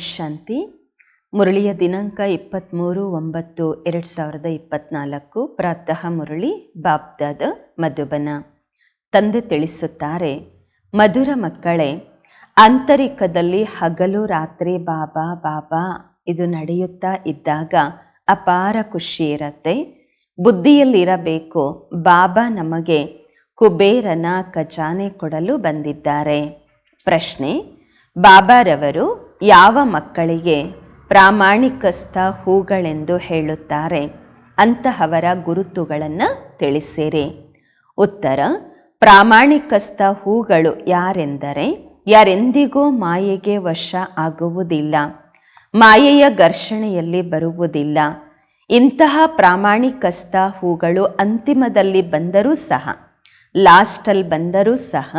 ಶಾಂತಿ. ಮುರಳಿಯ ದಿನಾಂಕ ಇಪ್ಪತ್ತ್ಮೂರು ಒಂಬತ್ತು, ಎರಡು ಸಾವಿರದ ಇಪ್ಪತ್ತ್ನಾಲ್ಕು ಪ್ರಾತಃ ಮುರಳಿ, ಬಾಬ್ದಾದ ಮಧುಬನ. ತಂದೆ ತಿಳಿಸುತ್ತಾರೆ, ಮಧುರ ಮಕ್ಕಳೇ, ಆಂತರಿಕದಲ್ಲಿ ಹಗಲು ರಾತ್ರಿ ಬಾಬಾ ಬಾಬಾ, ಇದು ನಡೆಯುತ್ತಾ ಇದ್ದಾಗ ಅಪಾರ ಖುಷಿ ಇರತ್ತೆ. ಬುದ್ಧಿಯಲ್ಲಿರಬೇಕು. ಬಾಬಾ ನಮಗೆ ಕುಬೇರನ ಖಜಾನೆ ಕೊಡಲು ಬಂದಿದ್ದಾರೆ. ಪ್ರಶ್ನೆ, ಬಾಬಾರವರು ಯಾವ ಮಕ್ಕಳಿಗೆ ಪ್ರಾಮಾಣಿಕಸ್ಥ ಹೂಗಳೆಂದು ಹೇಳುತ್ತಾರೆ, ಅಂತಹವರ ಗುರುತುಗಳನ್ನು ತಿಳಿಸಿರಿ. ಉತ್ತರ, ಪ್ರಾಮಾಣಿಕಸ್ಥ ಹೂಗಳು ಯಾರೆಂದರೆ, ಯಾರೆಂದಿಗೂ ಮಾಯೆಗೆ ವಶ ಆಗುವುದಿಲ್ಲ, ಮಾಯೆಯ ಘರ್ಷಣೆಯಲ್ಲಿ ಬರುವುದಿಲ್ಲ, ಇಂತಹ ಪ್ರಾಮಾಣಿಕಸ್ಥ ಹೂಗಳು ಅಂತಿಮದಲ್ಲಿ ಬಂದರೂ ಸಹ, ಲಾಸ್ಟಲ್ಲಿ ಬಂದರೂ ಸಹ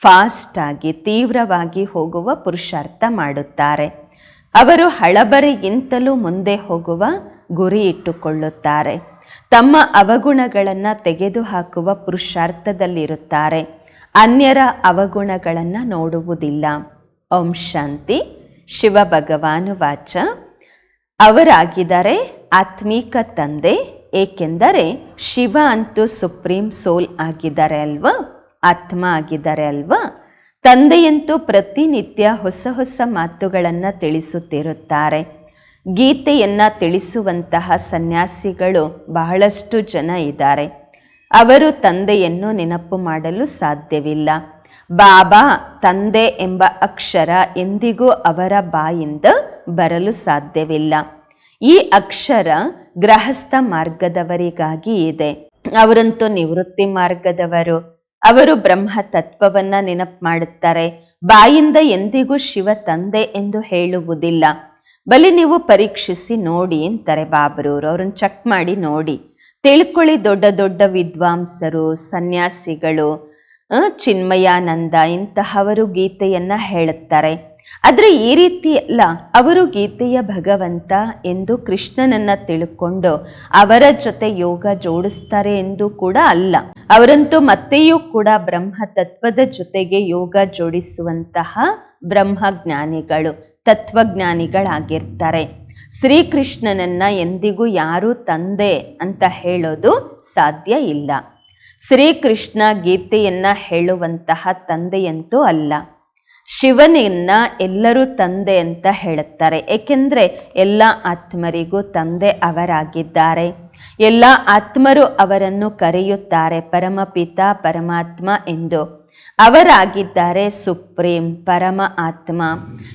ಫಾಸ್ಟ್ ಆಗಿ ತೀವ್ರವಾಗಿ ಹೋಗುವ ಪುರುಷಾರ್ಥ ಮಾಡುತ್ತಾರೆ. ಅವರು ಹಳಬರಿಗಿಂತಲೂ ಮುಂದೆ ಹೋಗುವ ಗುರಿ ಇಟ್ಟುಕೊಳ್ಳುತ್ತಾರೆ. ತಮ್ಮ ಅವಗುಣಗಳನ್ನು ತೆಗೆದುಹಾಕುವ ಪುರುಷಾರ್ಥದಲ್ಲಿರುತ್ತಾರೆ. ಅನ್ಯರ ಅವಗುಣಗಳನ್ನು ನೋಡುವುದಿಲ್ಲ. ಓಂ ಶಾಂತಿ. ಶಿವ ಭಗವಾನು ವಾಚ. ಅವರಾಗಿದ್ದಾರೆ ಆತ್ಮೀಕ ತಂದೆ, ಏಕೆಂದರೆ ಶಿವ ಅಂತೂ ಸುಪ್ರೀಂ ಸೋಲ್ ಆಗಿದ್ದಾರೆ ಅಲ್ವಾ? ಆತ್ಮ ಆಗಿದ್ದಾರೆ ಅಲ್ವಾ ತಂದೆಯಂತೂ ಪ್ರತಿನಿತ್ಯ ಹೊಸ ಹೊಸ ಮಾತುಗಳನ್ನು ತಿಳಿಸುತ್ತಿರುತ್ತಾರೆ. ಗೀತೆಯನ್ನು ತಿಳಿಸುವಂತಹ ಸನ್ಯಾಸಿಗಳು ಬಹಳಷ್ಟು ಜನ ಇದ್ದಾರೆ. ಅವರು ತಂದೆಯನ್ನು ನೆನಪು ಮಾಡಲು ಸಾಧ್ಯವಿಲ್ಲ. ಬಾಬಾ ತಂದೆ ಎಂಬ ಅಕ್ಷರ ಎಂದಿಗೂ ಅವರ ಬಾಯಿಂದ ಬರಲು ಸಾಧ್ಯವಿಲ್ಲ. ಈ ಅಕ್ಷರ ಗೃಹಸ್ಥ ಮಾರ್ಗದವರಿಗಾಗಿ ಇದೆ. ಅವರಂತೂ ನಿವೃತ್ತಿ ಮಾರ್ಗದವರು. ಅವರು ಬ್ರಹ್ಮ ತತ್ವವನ್ನ ನೆನಪು ಮಾಡುತ್ತಾರೆ. ಬಾಯಿಂದ ಎಂದಿಗೂ ಶಿವ ತಂದೆ ಎಂದು ಹೇಳುವುದಿಲ್ಲ. ಬಲಿ ನೀವು ಪರೀಕ್ಷಿಸಿ ನೋಡಿ ಅಂತಾರೆ ಬಾಬರೂರು. ಅವ್ರನ್ನ ಚೆಕ್ ಮಾಡಿ ನೋಡಿ. ತಿಳ್ಕೊಳ್ಳಿ ದೊಡ್ಡ ದೊಡ್ಡ ವಿದ್ವಾಂಸರು, ಸನ್ಯಾಸಿಗಳು ಚಿನ್ಮಯಾನಂದ ಇಂತಹವರು ಗೀತೆಯನ್ನ ಹೇಳುತ್ತಾರೆ. ಆದರೆ ಈ ರೀತಿ ಅಲ್ಲ. ಅವರು ಗೀತೆಯ ಭಗವಂತ ಎಂದು ಕೃಷ್ಣನನ್ನು ತಿಳ್ಕೊಂಡು ಅವರ ಜೊತೆ ಯೋಗ ಜೋಡಿಸ್ತಾರೆ ಎಂದು ಕೂಡ ಅಲ್ಲ. ಅವರಂತೂ ಮತ್ತೆಯೂ ಕೂಡ ಬ್ರಹ್ಮ ತತ್ವದ ಜೊತೆಗೆ ಯೋಗ ಜೋಡಿಸುವಂತಹ ಬ್ರಹ್ಮಜ್ಞಾನಿಗಳು, ತತ್ವಜ್ಞಾನಿಗಳಾಗಿರ್ತಾರೆ. ಶ್ರೀಕೃಷ್ಣನನ್ನ ಎಂದಿಗೂ ಯಾರು ತಂದೆ ಅಂತ ಹೇಳೋದು ಸಾಧ್ಯ ಇಲ್ಲ. ಶ್ರೀಕೃಷ್ಣ ಗೀತೆಯನ್ನ ಹೇಳುವಂತಹ ತಂದೆಯಂತೂ ಅಲ್ಲ. ಶಿವನನ್ನ ಎಲ್ಲರೂ ತಂದೆ ಅಂತ ಹೇಳುತ್ತಾರೆ. ಏಕೆಂದರೆ ಎಲ್ಲ ಆತ್ಮರಿಗೂ ತಂದೆ ಅವರಾಗಿದ್ದಾರೆ. ಎಲ್ಲ ಆತ್ಮರು ಅವರನ್ನು ಕರೆಯುತ್ತಾರೆ. ಪರಮಪಿತ ಪರಮಾತ್ಮ ಎಂದು. ಅವರಾಗಿದ್ದಾರೆ ಸುಪ್ರೀಂ, ಪರಮ ಆತ್ಮ.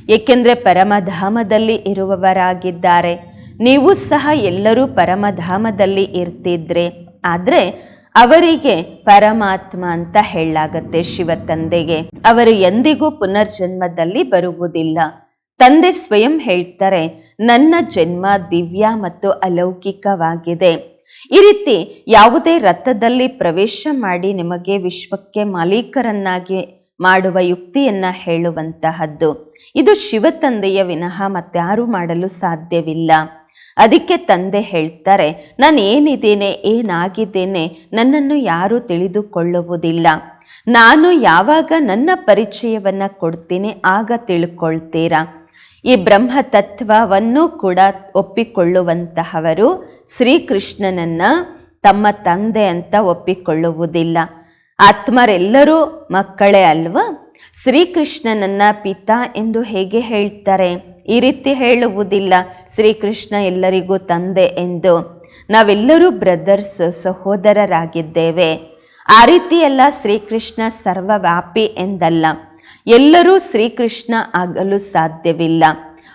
ಏಕೆಂದರೆ ಪರಮಧಾಮದಲ್ಲಿ ಇರುವವರಾಗಿದ್ದಾರೆ. ನೀವು ಸಹ ಎಲ್ಲರೂ ಪರಮಧಾಮದಲ್ಲಿ ಇರ್ತಿದ್ರೆ. ಆದರೆ ಅವರಿಗೆ ಪರಮಾತ್ಮ ಅಂತ ಹೇಳಲಾಗತ್ತೆ ಶಿವ ತಂದೆಗೆ. ಅವರು ಎಂದಿಗೂ ಪುನರ್ಜನ್ಮದಲ್ಲಿ ಬರುವುದಿಲ್ಲ. ತಂದೆ ಸ್ವಯಂ ಹೇಳ್ತಾರೆ, ನನ್ನ ಜನ್ಮ ದಿವ್ಯ ಮತ್ತು ಅಲೌಕಿಕವಾಗಿದೆ. ಈ ರೀತಿ ಯಾವುದೇ ರಥದಲ್ಲಿ ಪ್ರವೇಶ ಮಾಡಿ ನಿಮಗೆ ವಿಶ್ವಕ್ಕೆ ಮಾಲೀಕರನ್ನಾಗಿ ಮಾಡುವ ಯುಕ್ತಿಯನ್ನ ಹೇಳುವಂತಹದ್ದು. ಇದು ಶಿವ ತಂದೆಯ ವಿನಃ ಮತ್ತಾರು ಮಾಡಲು ಸಾಧ್ಯವಿಲ್ಲ. ಅದಕ್ಕೆ ತಂದೆ ಹೇಳ್ತಾರೆ ನಾನು ಏನಿದ್ದೇನೆ ಏನಾಗಿದ್ದೇನೆ, ನನ್ನನ್ನು ಯಾರೂ ತಿಳಿದುಕೊಳ್ಳುವುದಿಲ್ಲ. ನಾನು ಯಾವಾಗ ನನ್ನ ಪರಿಚಯವನ್ನು ಕೊಡ್ತೀನಿ ಆಗ ತಿಳ್ಕೊಳ್ತೀರಾ? ಈ ಬ್ರಹ್ಮ ತತ್ವವನ್ನು ಕೂಡ ಒಪ್ಪಿಕೊಳ್ಳುವಂತಹವರು ಶ್ರೀಕೃಷ್ಣನನ್ನು ತಮ್ಮ ತಂದೆ ಅಂತ ಒಪ್ಪಿಕೊಳ್ಳುವುದಿಲ್ಲ. ಆತ್ಮರೆಲ್ಲರೂ ಮಕ್ಕಳೇ ಅಲ್ವಾ? ಶ್ರೀಕೃಷ್ಣನನ್ನ ಪಿತಾ ಎಂದು ಹೇಗೆ ಹೇಳ್ತಾರೆ? ಈ ರೀತಿ ಹೇಳುವುದಿಲ್ಲ. ಶ್ರೀಕೃಷ್ಣ ಎಲ್ಲರಿಗೂ ತಂದೆ ಎಂದು ನಾವೆಲ್ಲರೂ ಬ್ರದರ್ಸ್ ಸಹೋದರರಾಗಿದ್ದೇವೆ. ಆ ರೀತಿಯೆಲ್ಲ ಶ್ರೀಕೃಷ್ಣ ಸರ್ವವ್ಯಾಪಿ ಎಂದಲ್ಲ. ಎಲ್ಲರೂ ಶ್ರೀಕೃಷ್ಣ ಆಗಲು ಸಾಧ್ಯವಿಲ್ಲ.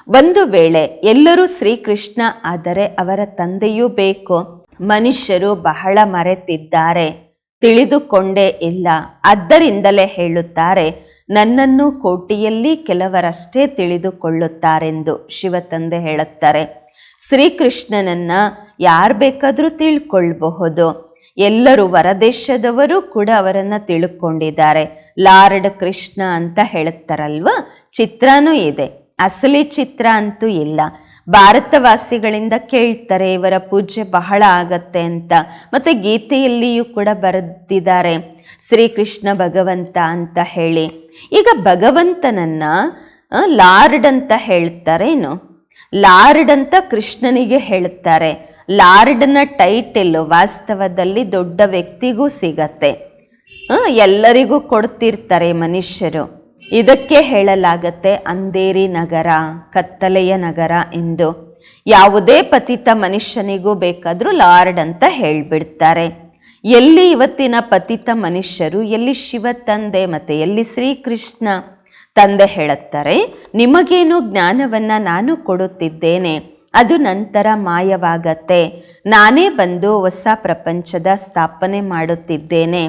ಒಂದು ವೇಳೆ ಎಲ್ಲರೂ ಶ್ರೀಕೃಷ್ಣ ಆದರೆ ಅವರ ತಂದೆಯೂ ಬೇಕು. ಮನುಷ್ಯರು ಬಹಳ ಮರೆತಿದ್ದಾರೆ. ತಿಳಿದುಕೊಂಡೇ ಇಲ್ಲ. ಆದ್ದರಿಂದಲೇ ಹೇಳುತ್ತಾರೆ ನನ್ನನ್ನು ಕೋಟಿಯಲ್ಲಿ ಕೆಲವರಷ್ಟೇ ತಿಳಿದುಕೊಳ್ಳುತ್ತಾರೆಂದು ಶಿವತಂದೆ ಹೇಳುತ್ತಾರೆ. ಶ್ರೀಕೃಷ್ಣನನ್ನ ಯಾರು ಬೇಕಾದರೂ ತಿಳ್ಕೊಳ್ಬಹುದು. ಎಲ್ಲರೂ ವರದೇಶದವರು ಕೂಡ ಅವರನ್ನು ತಿಳ್ಕೊಂಡಿದ್ದಾರೆ. ಲಾರ್ಡ್ ಕೃಷ್ಣ ಅಂತ ಹೇಳುತ್ತಾರಲ್ವ? ಚಿತ್ರನೂ ಇದೆ. ಅಸಲಿ ಚಿತ್ರ ಅಂತೂ ಇಲ್ಲ. ಭಾರತವಾಸಿಗಳಿಂದ ಕೇಳ್ತಾರೆ ಇವರ ಪೂಜೆ ಬಹಳ ಆಗತ್ತೆ ಅಂತ. ಮತ್ತೆ ಗೀತೆಯಲ್ಲಿಯೂ ಕೂಡ ಬರೆದಿದ್ದಾರೆ. ಶ್ರೀಕೃಷ್ಣ ಭಗವಂತ ಅಂತ ಹೇಳಿ. ಈಗ ಭಗವಂತನನ್ನ ಲಾರ್ಡ್ ಅಂತ ಹೇಳ್ತಾರೇನು? ಲಾರ್ಡ್ ಅಂತ ಕೃಷ್ಣನಿಗೆ ಹೇಳ್ತಾರೆ. ಲಾರ್ಡ್ನ ಟೈಟಲ್ ವಾಸ್ತವದಲ್ಲಿ ದೊಡ್ಡ ವ್ಯಕ್ತಿಗೂ ಸಿಗತ್ತೆ. ಎಲ್ಲರಿಗೂ ಕೊಡ್ತಿರ್ತಾರೆ ಮನುಷ್ಯರು. ಇದಕ್ಕೆ ಹೇಳಲಾಗತ್ತೆ ಅಂಧೇರಿ ನಗರ, ಕತ್ತಲೆಯ ನಗರ ಎಂದು. ಯಾವುದೇ ಪತಿತ ಮನುಷ್ಯನಿಗೂ ಬೇಕಾದರೂ ಲಾರ್ಡ್ ಅಂತ ಹೇಳ್ಬಿಡ್ತಾರೆ. ಎಲ್ಲಿ ಇವತ್ತಿನ ಪತಿತ ಮನುಷ್ಯರು, ಎಲ್ಲಿ ಶಿವ ತಂದೆ ಮತ್ತೆ ಎಲ್ಲಿ ಶ್ರೀಕೃಷ್ಣ ತಂದೆ ಹೇಳುತ್ತಾರೆ, ನಿಮಗೇನು ಜ್ಞಾನವನ್ನ ನಾನು ಕೊಡುತ್ತಿದ್ದೇನೆ, ಅದು ನಂತರ ಮಾಯವಾಗತ್ತೆ. ನಾನೇ ಬಂದು ಹೊಸ ಪ್ರಪಂಚದ ಸ್ಥಾಪನೆ ಮಾಡುತ್ತಿದ್ದೇನೆ.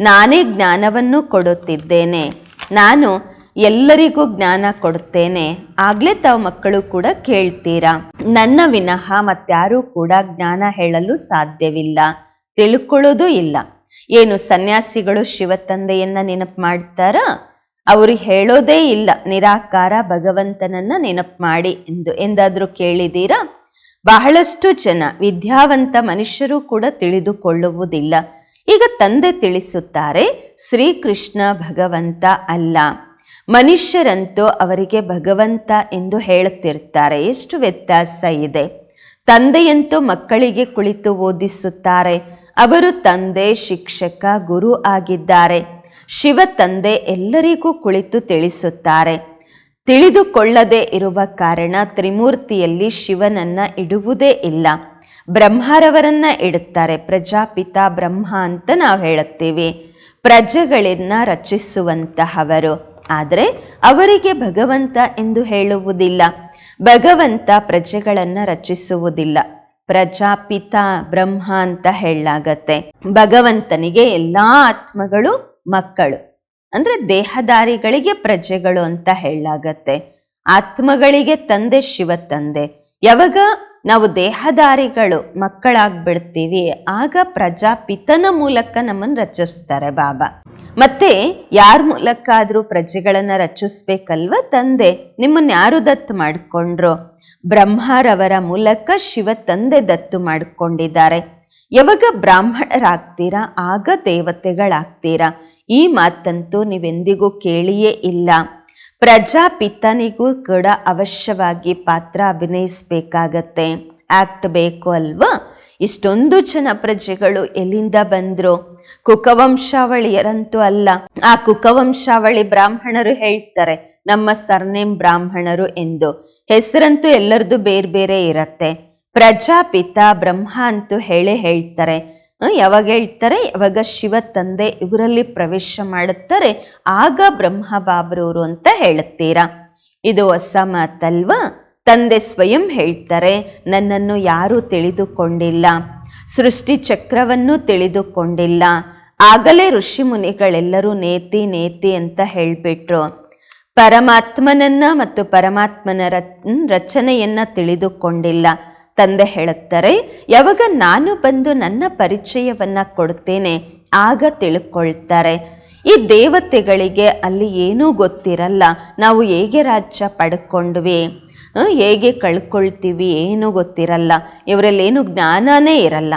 ನಾನೇ ಜ್ಞಾನವನ್ನು ಕೊಡುತ್ತಿದ್ದೇನೆ. ನಾನು ಎಲ್ಲರಿಗೂ ಜ್ಞಾನ ಕೊಡುತ್ತೇನೆ. ಆಗಲೇ ತಾವು ಮಕ್ಕಳು ಕೂಡ ಕೇಳ್ತೀರಾ. ನನ್ನ ವಿನಃ ಮತ್ತಾರೂ ಕೂಡ ಜ್ಞಾನ ಹೇಳಲು ಸಾಧ್ಯವಿಲ್ಲ. ತಿಳ್ಕೊಳ್ಳೋದು ಇಲ್ಲ. ಏನು ಸನ್ಯಾಸಿಗಳು ಶಿವ ತಂದೆಯನ್ನ ನೆನಪು ಮಾಡ್ತಾರಾ? ಅವರು ಹೇಳೋದೇ ಇಲ್ಲ. ನಿರಾಕಾರ ಭಗವಂತನನ್ನ ನೆನಪು ಮಾಡಿ ಎಂದು. ಎಂದಾದರೂ ಕೇಳಿದ್ದೀರಾ? ಬಹಳಷ್ಟು ಜನ ವಿದ್ಯಾವಂತ ಮನುಷ್ಯರು ಕೂಡ ತಿಳಿದುಕೊಳ್ಳುವುದಿಲ್ಲ. ಈಗ ತಂದೆ ತಿಳಿಸುತ್ತಾರೆ, ಶ್ರೀಕೃಷ್ಣ ಭಗವಂತ ಅಲ್ಲ. ಮನುಷ್ಯರಂತೂ ಅವರಿಗೆ ಭಗವಂತ ಎಂದು ಹೇಳುತ್ತಿರ್ತಾರೆ. ಎಷ್ಟು ವ್ಯತ್ಯಾಸ ಇದೆ. ತಂದೆಯಂತೂ ಮಕ್ಕಳಿಗೆ ಕುಳಿತು ಓದಿಸುತ್ತಾರೆ. ಅವರು ತಂದೆ, ಶಿಕ್ಷಕ, ಗುರು ಆಗಿದ್ದಾರೆ. ಶಿವ ತಂದೆ ಎಲ್ಲರಿಗೂ ಕುಳಿತು ತಿಳಿಸುತ್ತಾರೆ. ತಿಳಿದುಕೊಳ್ಳದೆ ಇರುವ ಕಾರಣ ತ್ರಿಮೂರ್ತಿಯಲ್ಲಿ ಶಿವನನ್ನ ಇಡುವುದೇ ಇಲ್ಲ. ಬ್ರಹ್ಮರವರನ್ನ ಇಡುತ್ತಾರೆ. ಪ್ರಜಾಪಿತ ಬ್ರಹ್ಮ ಅಂತ ನಾವು ಹೇಳುತ್ತೀವಿ. ಪ್ರಜೆಗಳನ್ನ ರಚಿಸುವಂತಹವರು. ಆದರೆ ಅವರಿಗೆ ಭಗವಂತ ಎಂದು ಹೇಳುವುದಿಲ್ಲ. ಭಗವಂತ ಪ್ರಜೆಗಳನ್ನು ರಚಿಸುವುದಿಲ್ಲ. ಪ್ರಜಾಪಿತ ಬ್ರಹ್ಮ ಅಂತ ಹೇಳಲಾಗತ್ತೆ. ಭಗವಂತನಿಗೆ ಎಲ್ಲಾ ಆತ್ಮಗಳು ಮಕ್ಕಳು. ಅಂದ್ರೆ ದೇಹದಾರಿಗಳಿಗೆ ಪ್ರಜೆಗಳು ಅಂತ ಹೇಳಲಾಗತ್ತೆ. ಆತ್ಮಗಳಿಗೆ ತಂದೆ, ಶಿವ ತಂದೆ. ಯಾವಾಗ ನಾವು ದೇಹದಾರಿಗಳು ಮಕ್ಕಳಾಗ್ಬಿಡ್ತೀವಿ, ಆಗ ಪ್ರಜಾಪಿತನ ಮೂಲಕ ನಮ್ಮನ್ನು ರಚಿಸ್ತಾರೆ ಬಾಬಾ. ಮತ್ತೆ ಯಾರ ಮೂಲಕ ಪ್ರಜೆಗಳನ್ನು ಪ್ರಜೆಗಳನ್ನ ರಚಿಸ್ಬೇಕಲ್ವ ತಂದೆ? ನಿಮ್ಮನ್ನ ಯಾರು ದತ್ತು ಮಾಡಿಕೊಂಡ್ರು? ಬ್ರಹ್ಮರವರ ಮೂಲಕ ಶಿವ ತಂದೆ ದತ್ತು ಮಾಡಿಕೊಂಡಿದ್ದಾರೆ. ಯಾವಾಗ ಬ್ರಾಹ್ಮಣರಾಗ್ತೀರಾ? ಆಗ ದೇವತೆಗಳಾಗ್ತೀರಾ? ಈ ಮಾತಂತೂ ನೀವೆಂದಿಗೂ ಕೇಳಿಯೇ ಇಲ್ಲ. ಪ್ರಜಾಪಿತನಿಗೂ ಕೂಡ ಅವಶ್ಯವಾಗಿ ಪಾತ್ರ ಅಭಿನಯಿಸಬೇಕಾಗತ್ತೆ. ಆಕ್ಟ್ ಬೇಕು ಅಲ್ವಾ? ಇಷ್ಟೊಂದು ಜನ ಪ್ರಜೆಗಳು ಎಲ್ಲಿಂದ ಬಂದ್ರು? ಕುಕವಂಶಾವಳಿಯರಂತೂ ಅಲ್ಲ. ಆ ಕುಕವಂಶಾವಳಿ ಬ್ರಾಹ್ಮಣರು ಹೇಳ್ತಾರೆ, ನಮ್ಮ ಸರ್ನೇಮ್ ಬ್ರಾಹ್ಮಣರು ಎಂದು. ಹೆಸರಂತೂ ಎಲ್ಲರದು ಬೇರೆ ಬೇರೆ ಇರತ್ತೆ. ಪ್ರಜಾಪಿತ ಬ್ರಹ್ಮ ಅಂತೂ ಹೇಳಿ ಹೇಳ್ತಾರೆ. ಯಾವಾಗ ಹೇಳ್ತಾರೆ? ಯಾವಾಗ ಶಿವ ತಂದೆ ಇವರಲ್ಲಿ ಪ್ರವೇಶ ಮಾಡುತ್ತಾರೆ, ಆಗ ಬ್ರಹ್ಮ ಬಾಬ್ರೂರು ಅಂತ ಹೇಳುತ್ತೀರಾ. ಇದು ಹೊಸ ಮಾತಲ್ವಾ? ತಂದೆ ಸ್ವಯಂ ಹೇಳ್ತಾರೆ, ನನ್ನನ್ನು ಯಾರೂ ತಿಳಿದುಕೊಂಡಿಲ್ಲ. ಸೃಷ್ಟಿ ಚಕ್ರವನ್ನು ತಿಳಿದುಕೊಂಡಿಲ್ಲ. ಆಗಲೇ ಋಷಿ ಮುನಿಗಳೆಲ್ಲರೂ ನೇತಿ ನೇತಿ ಅಂತ ಹೇಳ್ಬಿಟ್ರು. ಪರಮಾತ್ಮನನ್ನ ಮತ್ತು ಪರಮಾತ್ಮನ ರಚ್- ರಚನೆಯನ್ನ ತಿಳಿದುಕೊಂಡಿಲ್ಲ. ತಂದೆ ಹೇಳುತ್ತಾರೆ, ಯಾವಾಗ ನಾನು ಬಂದು ನನ್ನ ಪರಿಚಯವನ್ನ ಕೊಡ್ತೇನೆ? ಆಗ ತಿಳ್ಕೊಳ್ತಾರೆ. ಈ ದೇವತೆಗಳಿಗೆ ಅಲ್ಲಿ ಏನೂ ಗೊತ್ತಿರಲ್ಲ. ನಾವು ಹೇಗೆ ರಾಜ್ಯ ಪಡ್ಕೊಂಡ್ವಿ? ಹೇಗೆ ಕಳ್ಕೊಳ್ತೀವಿ ಏನೂ ಗೊತ್ತಿರಲ್ಲ. ಇವರಲ್ಲಿ ಏನು ಜ್ಞಾನನೇ ಇರಲ್ಲ.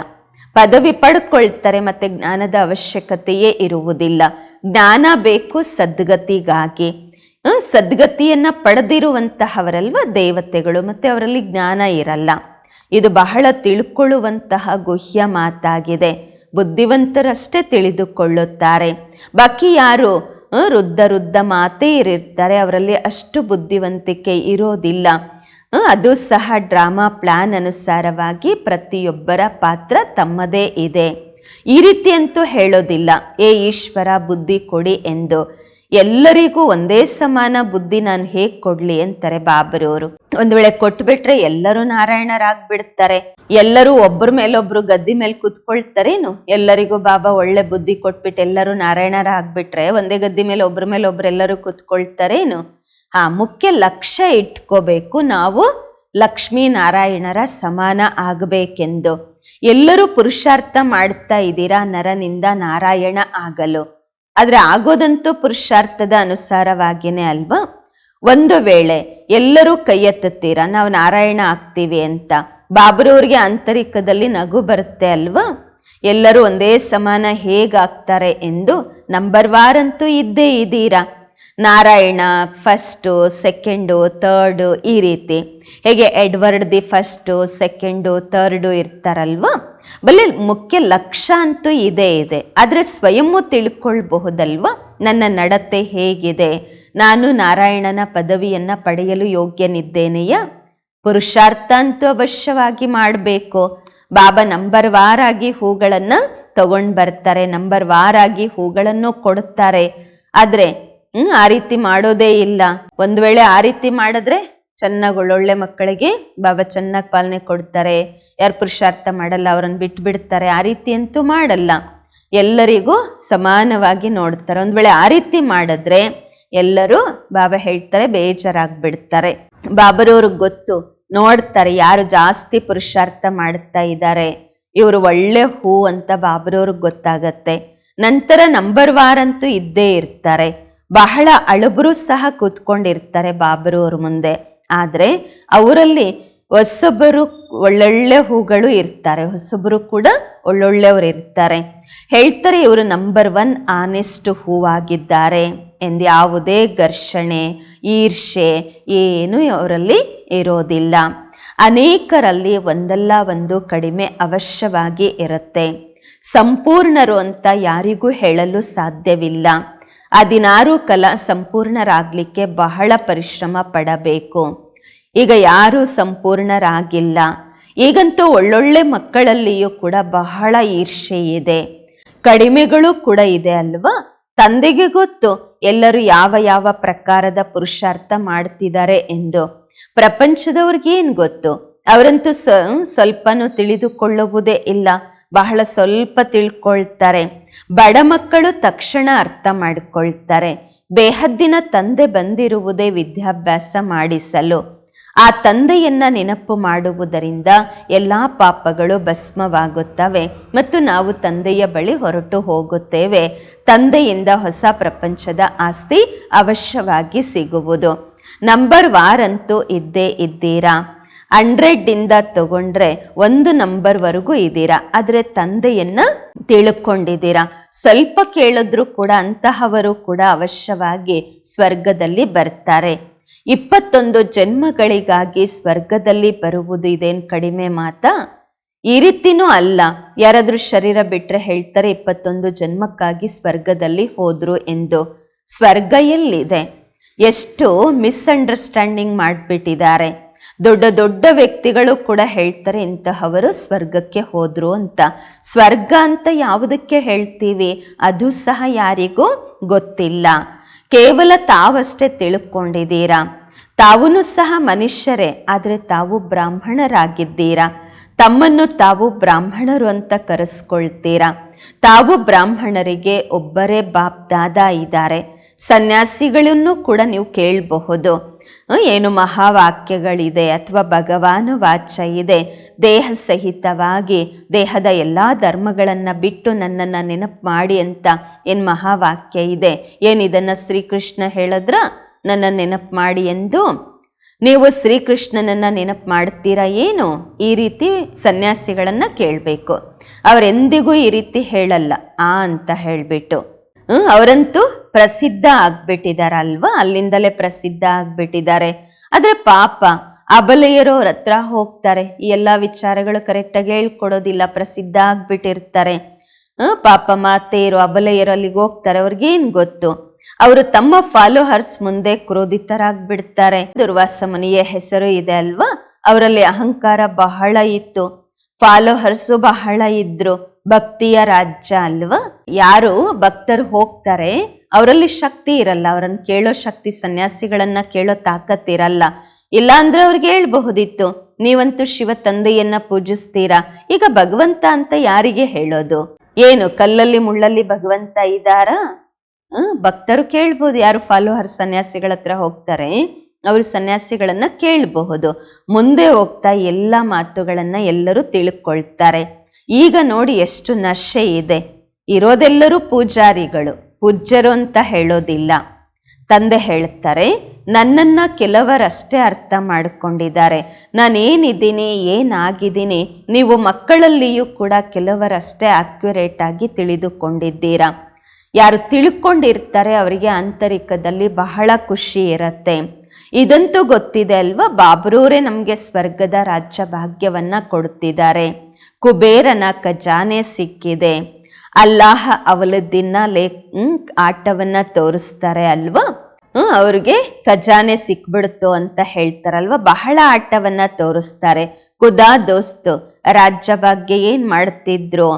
ಪದವಿ ಪಡ್ಕೊಳ್ತಾರೆ, ಮತ್ತೆ ಜ್ಞಾನದ ಅವಶ್ಯಕತೆಯೇ ಇರುವುದಿಲ್ಲ. ಜ್ಞಾನ ಬೇಕು ಸದ್ಗತಿಗಾಗಿ. ಸದ್ಗತಿಯನ್ನ ಪಡೆದಿರುವಂತಹವರಲ್ವ ದೇವತೆಗಳು, ಮತ್ತೆ ಅವರಲ್ಲಿ ಜ್ಞಾನ ಇರಲ್ಲ. ಇದು ಬಹಳ ತಿಳ್ಕೊಳ್ಳುವಂತಹ ಗುಹ್ಯ ಮಾತಾಗಿದೆ. ಬುದ್ಧಿವಂತರಷ್ಟೇ ತಿಳಿದುಕೊಳ್ಳುತ್ತಾರೆ. ಬಾಕಿ ಯಾರು ವೃದ್ಧ ವೃದ್ಧ ಮಾತೇ ಇರಿರ್ತಾರೆ ಅವರಲ್ಲಿ ಅಷ್ಟು ಬುದ್ಧಿವಂತಿಕೆ ಇರೋದಿಲ್ಲ. ಅದು ಸಹ ಡ್ರಾಮಾ ಪ್ಲಾನ್ ಅನುಸಾರವಾಗಿ ಪ್ರತಿಯೊಬ್ಬರ ಪಾತ್ರ ತಮ್ಮದೇ ಇದೆ. ಈ ರೀತಿ ಅಂತೂ ಹೇಳೋದಿಲ್ಲ. ಏ ಈಶ್ವರ, ಬುದ್ಧಿ ಕೊಡಿ ಎಂದು. ಎಲ್ಲರಿಗೂ ಒಂದೇ ಸಮಾನ ಬುದ್ಧಿ ನಾನು ಹೇಗೆ ಕೊಡ್ಲಿ ಅಂತಾರೆ ಬಾಬರವರು ಒಂದ್ ವೇಳೆ ಕೊಟ್ಬಿಟ್ರೆ ಎಲ್ಲರೂ ನಾರಾಯಣರಾಗ್ಬಿಡ್ತಾರೆ. ಎಲ್ಲರೂ ಒಬ್ಬರ ಮೇಲೊಬ್ರು ಗದ್ದಿ ಮೇಲೆ ಕುತ್ಕೊಳ್ತಾರೇನು? ಎಲ್ಲರಿಗೂ ಬಾಬಾ ಒಳ್ಳೆ ಬುದ್ಧಿ ಕೊಟ್ಬಿಟ್ಟು ಎಲ್ಲರೂ ನಾರಾಯಣರಾಗ್ಬಿಟ್ರೆ ಒಂದೇ ಗದ್ದಿ ಮೇಲೆ ಒಬ್ಬರ ಮೇಲೆ ಒಬ್ರು ಎಲ್ಲರೂ ಕುತ್ಕೊಳ್ತಾರೇನು? ಹಾ ಮುಖ್ಯ ಲಕ್ಷ್ಯ ಇಟ್ಕೋಬೇಕು. ನಾವು ಲಕ್ಷ್ಮೀ ನಾರಾಯಣರ ಸಮಾನ ಆಗಬೇಕೆಂದು. ಎಲ್ಲರೂ ಪುರುಷಾರ್ಥ ಮಾಡ್ತಾ ಇದ್ದೀರಾ? ನರನಿಂದ ನಾರಾಯಣ ಆಗಲು. ಆದರೆ ಆಗೋದಂತೂ ಪುರುಷಾರ್ಥದ ಅನುಸಾರವಾಗಿಯೇ ಅಲ್ವಾ? ಒಂದು ವೇಳೆ ಎಲ್ಲರೂ ಕೈ ಎತ್ತುತ್ತೀರಾ? ನಾವು ನಾರಾಯಣ ಆಗ್ತೀವಿ ಅಂತ. ಬಾಬರವ್ರಿಗೆ ಆಂತರಿಕದಲ್ಲಿ ನಗು ಬರುತ್ತೆ ಅಲ್ವಾ? ಎಲ್ಲರೂ ಒಂದೇ ಸಮಾನ ಹೇಗಾಗ್ತಾರೆ ಎಂದು ನಂಬರ್ ವಾರ್ ಅಂತೂ ಇದ್ದೇ ಇದ್ದೀರಾ? ನಾರಾಯಣ ಫಸ್ಟು ಸೆಕೆಂಡು ತರ್ಡು ಈ ರೀತಿ. ಹೇಗೆ Edward the first second third ಇರ್ತಾರಲ್ವಾ? ಬಲ್ಲಿ ಮುಖ್ಯ ಲಕ್ಷ್ಯ ಅಂತೂ ಇದೇ, ಇದೆ. ಆದರೆ ಸ್ವಯಂ ತಿಳ್ಕೊಳ್ಬಹುದಲ್ವ? ನನ್ನ ನಡತೆ ಹೇಗಿದೆ? ನಾನು ನಾರಾಯಣನ ಪದವಿಯನ್ನು ಪಡೆಯಲು ಯೋಗ್ಯನಿದ್ದೇನೆಯಾ? ಪುರುಷಾರ್ಥ ಅಂತೂ ಅವಶ್ಯವಾಗಿ ಮಾಡಬೇಕು. ಬಾಬಾ ನಂಬರ್ ವಾರಾಗಿ ಹೂಗಳನ್ನು ತಗೊಂಡು ಬರ್ತಾರೆ, ನಂಬರ್ ವಾರಾಗಿ ಹೂಗಳನ್ನು ಕೊಡುತ್ತಾರೆ ಆದ್ರೆ ಹ್ಮ್, ಆ ರೀತಿ ಮಾಡೋದೇ ಇಲ್ಲ. ಒಂದ್ ವೇಳೆ ಆ ರೀತಿ ಮಾಡಿದ್ರೆ ಚೆನ್ನಾಗಿ ಒಳ್ಳೊಳ್ಳೆ ಮಕ್ಕಳಿಗೆ ಬಾಬಾ ಚೆನ್ನಾಗಿ ಪಾಲನೆ ಕೊಡ್ತಾರೆ. ಯಾರು ಪುರುಷಾರ್ಥ ಮಾಡಲ್ಲ, ಅವ್ರನ್ನ ಬಿಟ್ಟು ಬಿಡ್ತಾರೆ ಆ ರೀತಿ ಅಂತೂ ಮಾಡಲ್ಲ. ಎಲ್ಲರಿಗೂ ಸಮಾನವಾಗಿ ನೋಡ್ತಾರೆ. ಒಂದ್ ವೇಳೆ ಆ ರೀತಿ ಮಾಡಿದ್ರೆ ಎಲ್ಲರೂ ಬಾಬಾ ಹೇಳ್ತಾರೆ, ಬೇಜಾರಾಗ್ಬಿಡ್ತಾರೆ. ಬಾಬರವ್ರಿಗೆ ಗೊತ್ತು, ನೋಡ್ತಾರೆ ಯಾರು ಜಾಸ್ತಿ ಪುರುಷಾರ್ಥ ಮಾಡ್ತಾ ಇದ್ದಾರೆ ಇವರು ಒಳ್ಳೆ ಹೂ ಅಂತ ಬಾಬರವ್ರಿಗೆ ಗೊತ್ತಾಗತ್ತೆ. ನಂತರ ನಂಬರ್ ವಾರ್ ಅಂತೂ ಇದ್ದೇ ಇರ್ತಾರೆ. ಬಹಳ ಅಳಬರು ಸಹ ಕೂತ್ಕೊಂಡಿರ್ತಾರೆ ಬಾಬರು ಅವ್ರ ಮುಂದೆ. ಆದರೆ ಅವರಲ್ಲಿ ಹೊಸಬರು, ಒಳ್ಳೊಳ್ಳೆ ಹೂಗಳು ಇರ್ತಾರೆ. ಹೊಸಬರು ಕೂಡ ಒಳ್ಳೊಳ್ಳೆಯವರು ಇರ್ತಾರೆ. ಹೇಳ್ತಾರೆ ಇವರು ನಂಬರ್ ಒನ್ ಆನೆಸ್ಟ್ ಹೂವಾಗಿದ್ದಾರೆ ಎಂದು. ಯಾವುದೇ ಘರ್ಷಣೆ ಈರ್ಷೆ ಏನೂ ಅವರಲ್ಲಿ ಇರೋದಿಲ್ಲ. ಅನೇಕರಲ್ಲಿ ಒಂದಲ್ಲ ಒಂದು ಕಡಿಮೆ ಅವಶ್ಯವಾಗಿ ಇರುತ್ತೆ. ಸಂಪೂರ್ಣರು ಅಂತ ಯಾರಿಗೂ ಹೇಳಲು ಸಾಧ್ಯವಿಲ್ಲ. ಹದಿನಾರು ಕಲಾ ಸಂಪೂರ್ಣರಾಗಲಿಕ್ಕೆ ಬಹಳ ಪರಿಶ್ರಮ ಪಡಬೇಕು. ಈಗ ಯಾರೂ ಸಂಪೂರ್ಣರಾಗಿಲ್ಲ. ಈಗಂತೂ ಒಳ್ಳೊಳ್ಳೆ ಮಕ್ಕಳಲ್ಲಿಯೂ ಕೂಡ ಬಹಳ ಈರ್ಷೆ ಇದೆ. ಕಡಿಮೆಗಳು ಕೂಡ ಇದೆ ಅಲ್ವಾ? ತಂದೆಗೆ ಗೊತ್ತು ಎಲ್ಲರೂ ಯಾವ ಯಾವ ಪ್ರಕಾರದ ಪುರುಷಾರ್ಥ ಮಾಡ್ತಿದ್ದಾರೆ ಎಂದು. ಪ್ರಪಂಚದವ್ರಿಗೆ ಏನ್ ಗೊತ್ತು? ಅವರಂತೂ ಸ್ವಲ್ಪನೂ ತಿಳಿದುಕೊಳ್ಳುವುದೇ ಇಲ್ಲ. ಬಹಳ ಸ್ವಲ್ಪ ತಿಳ್ಕೊಳ್ತಾರೆ. ಬಡ ಮಕ್ಕಳು ತಕ್ಷಣ ಅರ್ಥ ಮಾಡಿಕೊಳ್ತಾರೆ. ಬೇಹದ್ದಿನ ತಂದೆ ಬಂದಿರುವುದೇ ವಿದ್ಯಾಭ್ಯಾಸ ಮಾಡಿಸಲು. ಆ ತಂದೆಯನ್ನ ನೆನಪು ಮಾಡುವುದರಿಂದ ಎಲ್ಲಾ ಪಾಪಗಳು ಭಸ್ಮವಾಗುತ್ತವೆ ಮತ್ತು ನಾವು ತಂದೆಯ ಬಳಿ ಹೊರಟು ಹೋಗುತ್ತೇವೆ. ತಂದೆಯಿಂದ ಹೊಸ ಪ್ರಪಂಚದ ಆಸ್ತಿ ಅವಶ್ಯವಾಗಿ ಸಿಗುವುದು. ನಂಬರ್ ವಾರ್ ಅಂತೂ ಇದ್ದೇ ಇದ್ದೀರಾ? ಹಂಡ್ರೆಡ್ ಇಂದ ತಗೊಂಡ್ರೆ ಒಂದು ನಂಬರ್ ವರೆಗೂ ಇದ್ದೀರಾ. ಆದರೆ ತಂದೆಯನ್ನ ತಿಳ್ಕೊಂಡಿದ್ದೀರಾ. ಸ್ವಲ್ಪ ಕೇಳಿದ್ರು ಕೂಡ ಅಂತಹವರು ಕೂಡ ಅವಶ್ಯವಾಗಿ ಸ್ವರ್ಗದಲ್ಲಿ ಬರ್ತಾರೆ. ಇಪ್ಪತ್ತೊಂದು ಜನ್ಮಗಳಿಗಾಗಿ ಸ್ವರ್ಗದಲ್ಲಿ ಬರುವುದು ಇದೇನು ಕಡಿಮೆ ಮಾತಾ? ಈ ರೀತಿನೂ ಅಲ್ಲ. ಯಾರಾದರೂ ಶರೀರ ಬಿಟ್ಟರೆ ಹೇಳ್ತಾರೆ ಇಪ್ಪತ್ತೊಂದು ಜನ್ಮಕ್ಕಾಗಿ ಸ್ವರ್ಗದಲ್ಲಿ ಹೋದ್ರು ಎಂದು. ಸ್ವರ್ಗ ಎಲ್ಲಿದೆ? ಎಷ್ಟು ಮಿಸ್ಅಂಡರ್ಸ್ಟ್ಯಾಂಡಿಂಗ್ ಮಾಡಿಬಿಟ್ಟಿದ್ದಾರೆ. ದೊಡ್ಡ ದೊಡ್ಡ ವ್ಯಕ್ತಿಗಳು ಕೂಡ ಹೇಳ್ತಾರೆ, ಇಂತಹವರು ಸ್ವರ್ಗಕ್ಕೆ ಹೋದ್ರು ಅಂತ. ಸ್ವರ್ಗ ಅಂತ ಯಾವುದಕ್ಕೆ ಹೇಳ್ತೀವಿ? ಅದು ಸಹ ಯಾರಿಗೂ ಗೊತ್ತಿಲ್ಲ. ಕೇವಲ ತಾವಷ್ಟೇ ತಿಳ್ಕೊಂಡಿದ್ದೀರಾ? ತಾವೂ ಸಹ ಮನುಷ್ಯರೇ, ಆದರೆ ತಾವು ಬ್ರಾಹ್ಮಣರಾಗಿದ್ದೀರಾ? ತಮ್ಮನ್ನು ತಾವು ಬ್ರಾಹ್ಮಣರು ಅಂತ ಕರೆಸ್ಕೊಳ್ತೀರಾ? ತಾವು ಬ್ರಾಹ್ಮಣರಿಗೆ ಒಬ್ಬರೇ ಬಾಪ್ ದಾದ ಇದ್ದಾರೆ. ಸನ್ಯಾಸಿಗಳನ್ನು ಕೂಡ ನೀವು ಕೇಳಬಹುದು. ಏನು ಮಹಾವಾಕ್ಯಗಳಿದೆ ಅಥವಾ ಭಗವಾನ ವಾಚ್ಯ ಇದೆ ದೇಹ ಸಹಿತವಾಗಿ ದೇಹದ ಎಲ್ಲ ಧರ್ಮಗಳನ್ನು ಬಿಟ್ಟು ನನ್ನನ್ನು ನೆನಪು ಮಾಡಿ ಅಂತ ಏನು ಮಹಾವಾಕ್ಯ ಇದೆ. ಏನು ಇದನ್ನು ಶ್ರೀಕೃಷ್ಣ ಹೇಳಿದ್ರ? ನನ್ನ ನೆನಪು ಮಾಡಿ ಎಂದು. ನೀವು ಶ್ರೀಕೃಷ್ಣನನ್ನ ನೆನಪು ಮಾಡ್ತೀರಾ ಏನು? ಈ ರೀತಿ ಸನ್ಯಾಸಿಗಳನ್ನು ಕೇಳಬೇಕು. ಅವರೆಂದಿಗೂ ಈ ರೀತಿ ಹೇಳಲ್ಲ, ಆ ಅಂತ ಹೇಳಿಬಿಟ್ಟು. ಅವರಂತೂ ಪ್ರಸಿದ್ಧ ಆಗ್ಬಿಟ್ಟಿದಾರಲ್ವಾ? ಅಲ್ಲಿಂದಲೇ ಪ್ರಸಿದ್ಧ ಆಗ್ಬಿಟ್ಟಿದ್ದಾರೆ. ಆದ್ರೆ ಪಾಪ ಅಬಲೆಯರು ಅವ್ರ ಹತ್ರ ಹೋಗ್ತಾರೆ. ಈ ಎಲ್ಲ ವಿಚಾರಗಳು ಕರೆಕ್ಟಾಗಿ ಹೇಳ್ಕೊಡೋದಿಲ್ಲ, ಪ್ರಸಿದ್ಧ ಆಗ್ಬಿಟ್ಟಿರ್ತಾರೆ. ಪಾಪ ಮಾತೆಯರು, ಅಬಲೆಯರು ಅಲ್ಲಿಗೆ ಹೋಗ್ತಾರೆ. ಅವ್ರಿಗೇನ್ ಗೊತ್ತು? ಅವರು ತಮ್ಮ ಫಾಲೋಹರ್ಸ್ ಮುಂದೆ ಕ್ರೋಧಿತರಾಗ್ಬಿಡ್ತಾರೆ. ದುರ್ವಾಸ ಮುನಿಯ ಹೆಸರು ಇದೆ ಅಲ್ವಾ? ಅವರಲ್ಲಿ ಅಹಂಕಾರ ಬಹಳ ಇತ್ತು. ಫಾಲೋಹರ್ಸು ಬಹಳ ಇದ್ರು. ಭಕ್ತಿಯ ರಾಜ್ಯ ಅಲ್ವಾ? ಯಾರು ಭಕ್ತರು ಹೋಗ್ತಾರೆ, ಅವರಲ್ಲಿ ಶಕ್ತಿ ಇರಲ್ಲ, ಅವರನ್ನು ಕೇಳೋ ಶಕ್ತಿ, ಸನ್ಯಾಸಿಗಳನ್ನ ಕೇಳೋ ತಾಕತ್ತಿರಲ್ಲ ಇಲ್ಲ ಅಂದ್ರೆ ಅವ್ರಿಗೆ ಹೇಳ್ಬಹುದಿತ್ತು, ನೀವಂತೂ ಶಿವ ತಂದೆಯನ್ನ ಪೂಜಿಸ್ತೀರಾ? ಈಗ ಭಗವಂತ ಅಂತ ಯಾರಿಗೆ ಹೇಳೋದು? ಏನು, ಕಲ್ಲಲ್ಲಿ ಮುಳ್ಳಲ್ಲಿ ಭಗವಂತ ಇದ್ದಾರಾ? ಭಕ್ತರು ಕೇಳ್ಬೋದು, ಯಾರು ಫಾಲೋಹರ್ ಸನ್ಯಾಸಿಗಳ ಹತ್ರ ಹೋಗ್ತಾರೆ, ಅವರು ಸನ್ಯಾಸಿಗಳನ್ನ ಕೇಳಬಹುದು. ಮುಂದೆ ಹೋಗ್ತಾ ಎಲ್ಲ ಮಾತುಗಳನ್ನ ಎಲ್ಲರೂ ತಿಳ್ಕೊಳ್ತಾರೆ. ಈಗ ನೋಡಿ ಎಷ್ಟು ನಶೆ ಇದೆ. ಇರೋದೆಲ್ಲರೂ ಪೂಜಾರಿಗಳು. ಪೂಜ್ಯರು ಅಂತ ಹೇಳೋದಿಲ್ಲ. ತಂದೆ ಹೇಳ್ತಾರೆ, ನನ್ನನ್ನ ಕೆಲವರಷ್ಟೇ ಅರ್ಥ ಮಾಡಿಕೊಂಡಿದ್ದಾರೆ. ನಾನೇನಿದ್ದೀನಿ, ಏನಾಗಿದ್ದೀನಿ, ನೀವು ಮಕ್ಕಳಲ್ಲಿಯೂ ಕೂಡ ಕೆಲವರಷ್ಟೇ ಅಕ್ಯುರೇಟ್ ಆಗಿ ತಿಳಿದುಕೊಂಡಿದ್ದೀರಾ. ಯಾರು ತಿಳ್ಕೊಂಡಿರ್ತಾರೆ ಅವರಿಗೆ ಆಂತರಿಕದಲ್ಲಿ ಬಹಳ ಖುಷಿ ಇರತ್ತೆ. ಇದಂತೂ ಗೊತ್ತಿದೆ ಅಲ್ವಾ? ಬಾಬ್ರೂರೇ ನಮಗೆ ಸ್ವರ್ಗದ ರಾಜ್ಯ ಭಾಗ್ಯವನ್ನ ಕೊಡುತ್ತಿದ್ದಾರೆ ಕುಬೇರನ ಖಜಾನೆ ಸಿಕ್ಕಿದೆ. ಅಲ್ಲಾಹ ಅವಲದ್ದಿನ ಲೇ ಹ್ಮ್, ಆಟವನ್ನ ತೋರಿಸ್ತಾರೆ ಅಲ್ವಾ? ಹ್ಮ್, ಅವ್ರಿಗೆ ಖಜಾನೆ ಸಿಕ್ಬಿಡ್ತು ಅಂತ ಹೇಳ್ತಾರಲ್ವಾ? ಬಹಳ ಆಟವನ್ನ ತೋರಿಸ್ತಾರೆ. ಖುದಾ ದೋಸ್ತು ರಾಜ್ಯ ಬಗ್ಗೆ ಏನ್ ಮಾಡ್ತಿದ್ರು?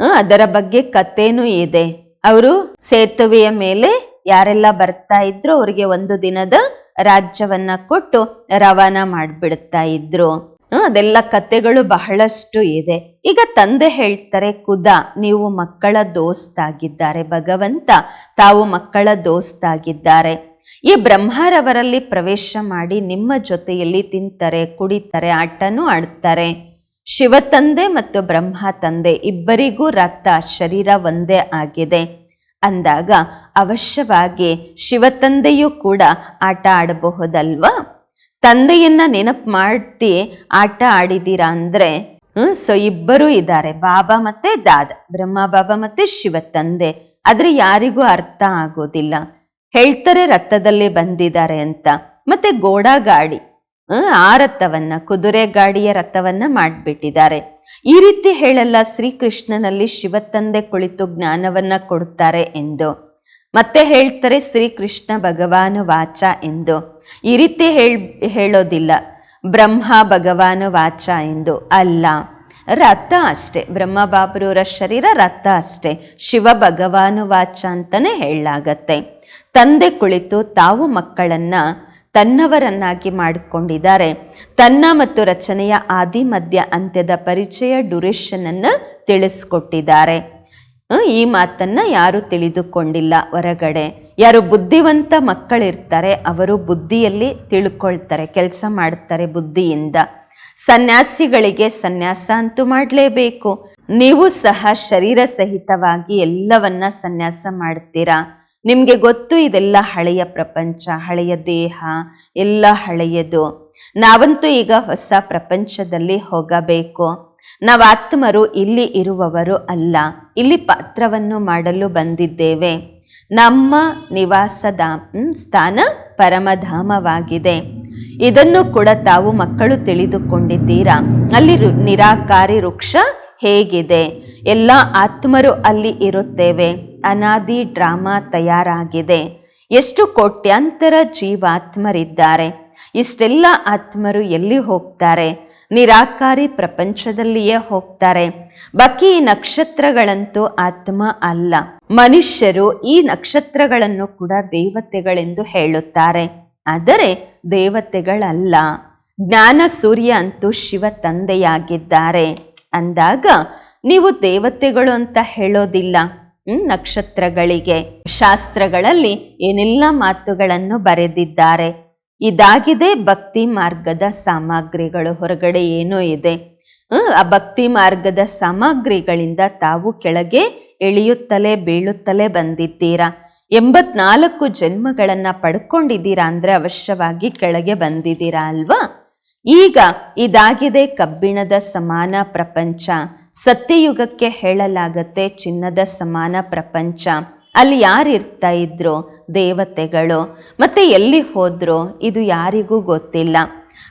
ಅದರ ಬಗ್ಗೆ ಕಥೆನೂ ಇದೆ. ಅವರು ಸೇತುವೆಯ ಮೇಲೆ ಯಾರೆಲ್ಲ ಬರ್ತಾ ಇದ್ರು? ಅವರಿಗೆ ಒಂದು ದಿನದ ರಾಜ್ಯವನ್ನ ಕೊಟ್ಟು ರವಾನ ಮಾಡ್ಬಿಡ್ತಾ ಇದ್ರು. ಅದೆಲ್ಲ ಕತೆಗಳು ಬಹಳಷ್ಟು ಇದೆ. ಈಗ ತಂದೆ ಹೇಳ್ತಾರೆ, ಕುದ, ನೀವು ಮಕ್ಕಳ ದೋಸ್ತಾಗಿದ್ದಾರೆ, ಭಗವಂತ ತಾವು ಮಕ್ಕಳ ದೋಸ್ತಾಗಿದ್ದಾರೆ. ಈ ಬ್ರಹ್ಮರವರಲ್ಲಿ ಪ್ರವೇಶ ಮಾಡಿ ನಿಮ್ಮ ಜೊತೆಯಲ್ಲಿ ತಿಂತಾರೆ, ಕುಡಿತಾರೆ, ಆಟನೂ ಆಡ್ತಾರೆ. ಶಿವ ತಂದೆ ಮತ್ತು ಬ್ರಹ್ಮ ತಂದೆ ಇಬ್ಬರಿಗೂ ರಕ್ತ, ಶರೀರ ಒಂದೇ ಆಗಿದೆ. ಅಂದಾಗ ಅವಶ್ಯವಾಗಿ ಶಿವ ತಂದೆಯೂ ಕೂಡ ಆಟ ಆಡಬಹುದಲ್ವಾ? ತಂದೆಯನ್ನ ನೆನಪು ಮಾಡಿ ಆಟ ಆಡಿದ್ದೀರಾ ಅಂದ್ರೆ, ಹ್ಮ್ ಸೊ ಇಬ್ಬರು ಇದ್ದಾರೆ, ಬಾಬಾ ಮತ್ತೆ ದಾದ, ಬ್ರಹ್ಮ, ಬಾಬಾ ಮತ್ತೆ ಶಿವ ತಂದೆ. ಆದ್ರೆ ಯಾರಿಗೂ ಅರ್ಥ ಆಗೋದಿಲ್ಲ. ಹೇಳ್ತಾರೆ ರಥದಲ್ಲೇ ಬಂದಿದ್ದಾರೆ ಅಂತ. ಮತ್ತೆ ಗೋಡಾ ಗಾಡಿ ಆ ರಥವನ್ನ, ಕುದುರೆ ಗಾಡಿಯ ರಥವನ್ನ ಮಾಡ್ಬಿಟ್ಟಿದ್ದಾರೆ. ಈ ರೀತಿ ಹೇಳಲ್ಲ, ಶ್ರೀಕೃಷ್ಣನಲ್ಲಿ ಶಿವ ತಂದೆ ಕುಳಿತು ಜ್ಞಾನವನ್ನ ಕೊಡುತ್ತಾರೆ ಎಂದು. ಮತ್ತೆ ಹೇಳ್ತಾರೆ, ಶ್ರೀಕೃಷ್ಣ ಭಗವಾನು ವಾಚ ಎಂದು. ಈ ರೀತಿ ಹೇಳ್, ಹೇಳೋದಿಲ್ಲ. ಬ್ರಹ್ಮ ಭಗವಾನ ವಾಚ ಎಂದು ಅಲ್ಲ. ರಥ ಅಷ್ಟೆ. ಬ್ರಹ್ಮ ಬಾಬರೂರ ಶರೀರ ರಥ ಅಷ್ಟೆ. ಶಿವ ಭಗವಾನು ವಾಚ ಅಂತಲೇ ಹೇಳಲಾಗತ್ತೆ. ತಂದೆ ಕುಳಿತು ತಾವು ಮಕ್ಕಳನ್ನ ತನ್ನವರನ್ನಾಗಿ ಮಾಡಿಕೊಂಡಿದ್ದಾರೆ. ತನ್ನ ಮತ್ತು ರಚನೆಯ ಆದಿ, ಮಧ್ಯ, ಅಂತ್ಯದ ಪರಿಚಯ ಡ್ಯುರೇಷನನ್ನು ತಿಳಿಸ್ಕೊಟ್ಟಿದ್ದಾರೆ. ಈ ಮಾತನ್ನ ಯಾರು ತಿಳಿದುಕೊಂಡಿಲ್ಲ ಹೊರಗಡೆ. ಯಾರು ಬುದ್ಧಿವಂತ ಮಕ್ಕಳಿರ್ತಾರೆ, ಅವರು ಬುದ್ಧಿಯಲ್ಲಿ ತಿಳ್ಕೊಳ್ತಾರೆ, ಕೆಲಸ ಮಾಡ್ತಾರೆ ಬುದ್ಧಿಯಿಂದ. ಸನ್ಯಾಸಿಗಳಿಗೆ ಸನ್ಯಾಸ ಅಂತೂ ಮಾಡಲೇಬೇಕು. ನೀವು ಸಹ ಶರೀರ ಸಹಿತವಾಗಿ ಎಲ್ಲವನ್ನ ಸನ್ಯಾಸ ಮಾಡ್ತೀರಾ? ನಿಮಗೆ ಗೊತ್ತು ಇದೆಲ್ಲ ಹಳೆಯ ಪ್ರಪಂಚ, ಹಳೆಯ ದೇಹ, ಎಲ್ಲ ಹಳೆಯದು. ನಾವಂತೂ ಈಗ ಹೊಸ ಪ್ರಪಂಚದಲ್ಲಿ ಹೋಗಬೇಕು. ನಾವು ಆತ್ಮರು ಇಲ್ಲಿ ಇರುವವರು ಅಲ್ಲ. ಇಲ್ಲಿ ಪಾತ್ರವನ್ನು ಮಾಡಲು ಬಂದಿದ್ದೇವೆ. ನಮ್ಮ ನಿವಾಸದ ಸ್ಥಾನ ಪರಮಧಾಮವಾಗಿದೆ. ಇದನ್ನು ಕೂಡ ತಾವು ಮಕ್ಕಳು ತಿಳಿದುಕೊಂಡಿದ್ದೀರಾ? ಅಲ್ಲಿ ನಿರಾಕಾರಿ ವೃಕ್ಷ ಹೇಗಿದೆ? ಎಲ್ಲ ಆತ್ಮರು ಅಲ್ಲಿ ಇರುತ್ತೇವೆ. ಅನಾದಿ ಡ್ರಾಮಾ ತಯಾರಾಗಿದೆ. ಎಷ್ಟು ಕೋಟ್ಯಾಂತರ ಜೀವಾತ್ಮರಿದ್ದಾರೆ. ಇಷ್ಟೆಲ್ಲ ಆತ್ಮರು ಎಲ್ಲಿ ಹೋಗ್ತಾರೆ? ನಿರಾಕಾರಿ ಪ್ರಪಂಚದಲ್ಲಿಯೇ ಹೋಗ್ತಾರೆ. ಬಾಕಿ ನಕ್ಷತ್ರಗಳಂತೂ ಆತ್ಮ ಅಲ್ಲ. ಮನುಷ್ಯರು ಈ ನಕ್ಷತ್ರಗಳನ್ನು ಕೂಡ ದೇವತೆಗಳೆಂದು ಹೇಳುತ್ತಾರೆ. ಆದರೆ ದೇವತೆಗಳಲ್ಲ. ಜ್ಞಾನ ಸೂರ್ಯ ಅಂತೂ ಶಿವ ತಂದೆಯಾಗಿದ್ದಾರೆ. ಅಂದಾಗ ನೀವು ದೇವತೆಗಳು ಅಂತ ಹೇಳೋದಿಲ್ಲ. ನಕ್ಷತ್ರಗಳಿಗೆ. ಶಾಸ್ತ್ರಗಳಲ್ಲಿ ಏನೆಲ್ಲ ಮಾತುಗಳನ್ನು ಬರೆದಿದ್ದಾರೆ. ಇದಾಗಿದೆ ಭಕ್ತಿ ಮಾರ್ಗದ ಸಾಮಗ್ರಿಗಳು. ಹೊರಗಡೆ ಏನೋ ಇದೆ. ಆ ಭಕ್ತಿ ಮಾರ್ಗದ ಸಾಮಗ್ರಿಗಳಿಂದ ತಾವು ಕೆಳಗೆ ಎಳೆಯುತ್ತಲೇ ಬೀಳುತ್ತಲೇ ಬಂದಿದ್ದೀರಾ? ಎಂಬತ್ನಾಲ್ಕು ಜನ್ಮಗಳನ್ನ ಪಡ್ಕೊಂಡಿದ್ದೀರಾ ಅಂದ್ರೆ ಅವಶ್ಯವಾಗಿ ಕೆಳಗೆ ಬಂದಿದ್ದೀರಾ ಅಲ್ವಾ? ಈಗ ಇದಾಗಿದೆ ಕಬ್ಬಿಣದ ಸಮಾನ ಪ್ರಪಂಚ. ಸತ್ಯಯುಗಕ್ಕೆ ಹೇಳಲಾಗತ್ತೆ ಚಿನ್ನದ ಸಮಾನ ಪ್ರಪಂಚ. ಅಲ್ಲಿ ಯಾರು ಇರ್ತಾ ಇದ್ರು ದೇವತೆಗಳು. ಮತ್ತೆ ಎಲ್ಲಿ ಹೋದ್ರು ಇದು ಯಾರಿಗೂ ಗೊತ್ತಿಲ್ಲ.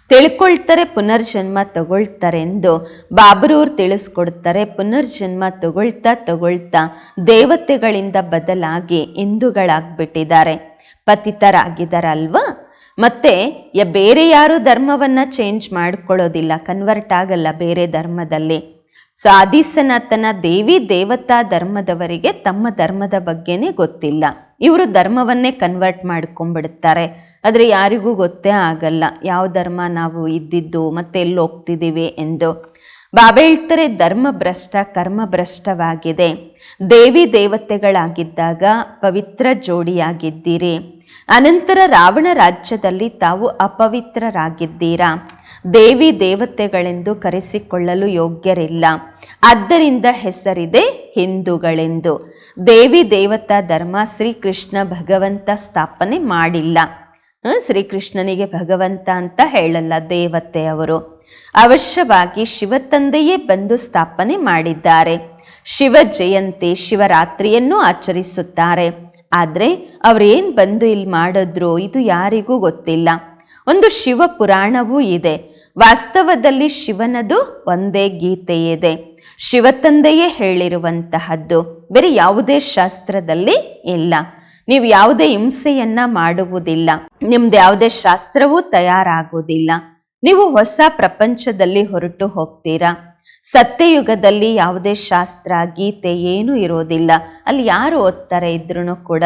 ತಿಳ್ಕೊಳ್ತಾರೆ, ಪುನರ್ಜನ್ಮ ತಗೊಳ್ತಾರೆ ಎಂದು ಬಾಬರೂರು ತಿಳಿಸ್ಕೊಡ್ತಾರೆ. ಪುನರ್ಜನ್ಮ ತಗೊಳ್ತಾ ತಗೊಳ್ತಾ ದೇವತೆಗಳಿಂದ ಬದಲಾಗಿ ಹಿಂದೂಗಳಾಗ್ಬಿಟ್ಟಿದ್ದಾರೆ. ಪತಿತರಾಗಿದ್ದಾರಲ್ವಾ? ಮತ್ತೆ ಯ- ಬೇರೆ ಯಾರು ಧರ್ಮವನ್ನು ಚೇಂಜ್ ಮಾಡ್ಕೊಳ್ಳೋದಿಲ್ಲ ಕನ್ವರ್ಟ್ ಆಗಲ್ಲ ಬೇರೆ ಧರ್ಮದಲ್ಲಿ. ಸೊ ಆದಿಸನಾಥನ ದೇವಿ ದೇವತಾ ಧರ್ಮದವರಿಗೆ ತಮ್ಮ ಧರ್ಮದ ಬಗ್ಗೆನೇ ಗೊತ್ತಿಲ್ಲ. ಇವರು ಧರ್ಮವನ್ನೇ ಕನ್ವರ್ಟ್ ಮಾಡ್ಕೊಂಡ್ಬಿಡ್ತಾರೆ. ಆದರೆ ಯಾರಿಗೂ ಗೊತ್ತೇ ಆಗಲ್ಲ. ಯಾವ ಧರ್ಮ ನಾವು ಇದ್ದಿದ್ದು, ಮತ್ತೆ ಎಲ್ಲಿ ಹೋಗ್ತಿದ್ದೀವಿ ಎಂದು. ಬಾಬೆ ಹೇಳ್ತಾರೆ, ಧರ್ಮ ಭ್ರಷ್ಟ, ಕರ್ಮ ಭ್ರಷ್ಟವಾಗಿದೆ. ದೇವಿ ದೇವತೆಗಳಾಗಿದ್ದಾಗ ಪವಿತ್ರ ಜೋಡಿಯಾಗಿದ್ದೀರಿ. ಅನಂತರ ರಾವಣ ರಾಜ್ಯದಲ್ಲಿ ತಾವು ಅಪವಿತ್ರರಾಗಿದ್ದೀರಾ? ದೇವಿ ದೇವತೆಗಳೆಂದು ಕರೆಸಿಕೊಳ್ಳಲು ಯೋಗ್ಯರಿಲ್ಲ. ಆದ್ದರಿಂದ ಹೆಸರಿದೆ ಹಿಂದೂಗಳೆಂದು. ದೇವಿ ದೇವತಾ ಧರ್ಮ ಶ್ರೀಕೃಷ್ಣ ಭಗವಂತ ಸ್ಥಾಪನೆ ಮಾಡಿಲ್ಲ. ಶ್ರೀಕೃಷ್ಣನಿಗೆ ಭಗವಂತ ಅಂತ ಹೇಳಲ್ಲ ದೇವತೆ ಅವರು. ಅವಶ್ಯವಾಗಿ ಶಿವತಂದೆಯೇ ಬಂದು ಸ್ಥಾಪನೆ ಮಾಡಿದ್ದಾರೆ. ಶಿವ ಜಯಂತಿ ಶಿವರಾತ್ರಿಯನ್ನು ಆಚರಿಸುತ್ತಾರೆ. ಆದರೆ ಅವರೇನು ಬಂದು ಇಲ್ಲಿ ಮಾಡಿದ್ರು ಇದು ಯಾರಿಗೂ ಗೊತ್ತಿಲ್ಲ. ಒಂದು ಶಿವ ಪುರಾಣವೂ ಇದೆ. ವಾಸ್ತವದಲ್ಲಿ ಶಿವನದು ಒಂದೇ ಗೀತೆ ಇದೆ. ಶಿವತಂದೆಯೇ ಹೇಳಿರುವಂತಹದ್ದು. ಬೇರೆ ಯಾವುದೇ ಶಾಸ್ತ್ರದಲ್ಲಿ ಇಲ್ಲ. ನೀವು ಯಾವುದೇ ಹಿಂಸೆಯನ್ನ ಮಾಡುವುದಿಲ್ಲ. ನಿಮ್ದು ಯಾವುದೇ ಶಾಸ್ತ್ರವೂ ತಯಾರಾಗುವುದಿಲ್ಲ. ನೀವು ಹೊಸ ಪ್ರಪಂಚದಲ್ಲಿ ಹೊರಟು ಹೋಗ್ತೀರಾ? ಸತ್ಯಯುಗದಲ್ಲಿ ಯಾವುದೇ ಶಾಸ್ತ್ರ, ಗೀತೆ ಏನೂ ಇರೋದಿಲ್ಲ. ಅಲ್ಲಿ ಯಾರು ಓದ್ತಾರೆ ಇದ್ರೂ ಕೂಡ?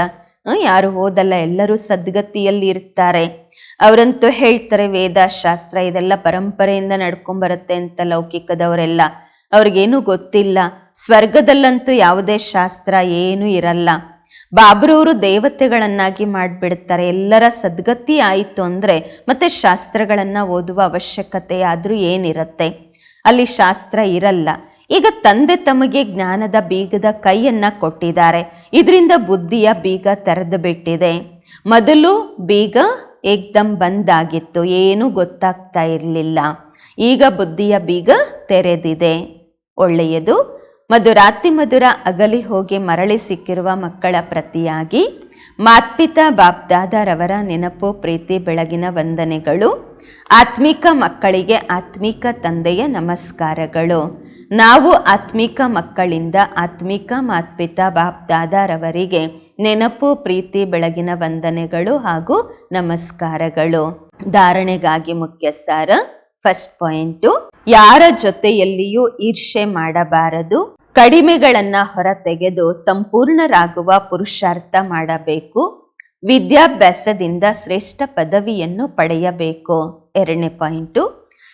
ಯಾರು ಓದಲ್ಲ, ಎಲ್ಲರೂ ಸದ್ಗತಿಯಲ್ಲಿ ಇರ್ತಾರೆ. ಅವರಂತೂ ಹೇಳ್ತಾರೆ, ವೇದ, ಶಾಸ್ತ್ರ ಇದೆಲ್ಲ ಪರಂಪರೆಯಿಂದ ನಡ್ಕೊಂಬರುತ್ತೆ ಅಂತ ಲೌಕಿಕದವರೆಲ್ಲ. ಅವ್ರಿಗೇನು ಗೊತ್ತಿಲ್ಲ. ಸ್ವರ್ಗದಲ್ಲಂತೂ ಯಾವುದೇ ಶಾಸ್ತ್ರ ಏನೂ ಇರಲ್ಲ. ಬಾಬ್ರವರು ದೇವತೆಗಳನ್ನಾಗಿ ಮಾಡಿಬಿಡ್ತಾರೆ. ಎಲ್ಲರ ಸದ್ಗತಿ ಆಯಿತು ಅಂದರೆ ಮತ್ತೆ ಶಾಸ್ತ್ರಗಳನ್ನು ಓದುವ ಅವಶ್ಯಕತೆ ಆದರೂ ಏನಿರುತ್ತೆ? ಅಲ್ಲಿ ಶಾಸ್ತ್ರ ಇರಲ್ಲ. ಈಗ ತಂದೆ ತಮಗೆ ಜ್ಞಾನದ ಬೀಗದ ಕೈಯನ್ನು ಕೊಟ್ಟಿದ್ದಾರೆ. ಇದರಿಂದ ಬುದ್ಧಿಯ ಬೀಗ ತೆರೆದು ಬಿಟ್ಟಿದೆ. ಮೊದಲು ಬೀಗ ಏಕ್ದಮ್ ಬಂದಾಗಿತ್ತು. ಏನೂ ಗೊತ್ತಾಗ್ತಾ ಇರಲಿಲ್ಲ. ಈಗ ಬುದ್ಧಿಯ ಬೀಗ ತೆರೆದಿದೆ. ಒಳ್ಳೆಯದು. ಮಧುರಾತಿ ಮಧುರ ಅಗಲಿ ಹೋಗಿ ಮರಳಿ ಸಿಕ್ಕಿರುವ ಮಕ್ಕಳ ಪ್ರತಿಯಾಗಿ ಮಾತ್ಪಿತಾ ಬಾಪ್ದಾದರವರ ನೆನಪು, ಪ್ರೀತಿ, ಬೆಳಗಿನ ವಂದನೆಗಳು, ಆತ್ಮಿಕ ಮಕ್ಕಳಿಗೆ ಆತ್ಮಿಕ ತಂದೆಯ ನಮಸ್ಕಾರಗಳು. ನಾವು ಆತ್ಮಿಕ ಮಕ್ಕಳಿಂದ ಆತ್ಮಿಕ ಮಾತ್ಪಿತಾ ಬಾಪ್ದಾದರವರಿಗೆ ನೆನಪು, ಪ್ರೀತಿ, ಬೆಳಗಿನ ವಂದನೆಗಳು ಹಾಗೂ ನಮಸ್ಕಾರಗಳು. ಧಾರಣೆಗಾಗಿ ಮುಖ್ಯ ಸಾರ ಫಸ್ಟ್ ಪಾಯಿಂಟು ಯಾರ ಜೊತೆಯಲ್ಲಿಯೂ ಈರ್ಷೆ ಮಾಡಬಾರದು? ಕಡಿಮೆಗಳನ್ನ ಹೊರತೆಗೆದು ಸಂಪೂರ್ಣರಾಗುವ ಪುರುಷಾರ್ಥ ಮಾಡಬೇಕು. ವಿದ್ಯಾಭ್ಯಾಸದಿಂದ ಶ್ರೇಷ್ಠ ಪದವಿಯನ್ನು ಪಡೆಯಬೇಕು. ಎರಡನೇ ಪಾಯಿಂಟು,